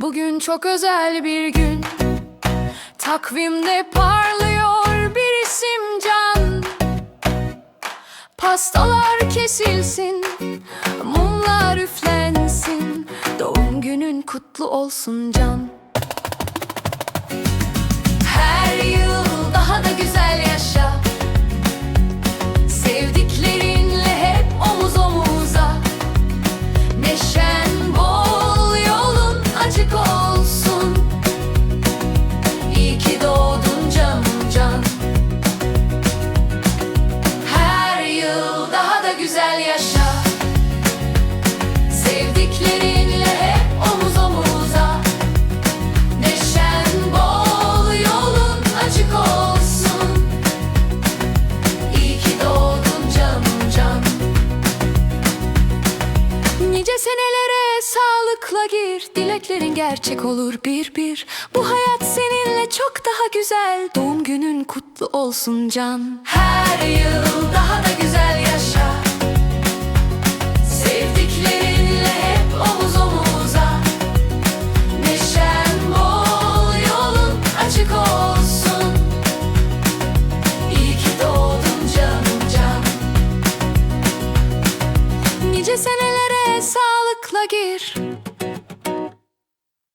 Bugün çok özel bir gün. Takvimde parlıyor bir isim can. Pastalar kesilsin Mumlar üflensin. Doğum günün kutlu olsun can güzel yaşa. Sevdiklerinle hep omuz omuza. Neşen bol yolun açık olsun. İyi ki doğdun canım can. Nice senelere sağlıkla gir. Dileklerin gerçek olur bir bir. Bu hayat seninle çok daha güzel. Doğum günün kutlu olsun can. Her yıl daha da güzel Nice senelere sağlıkla gir.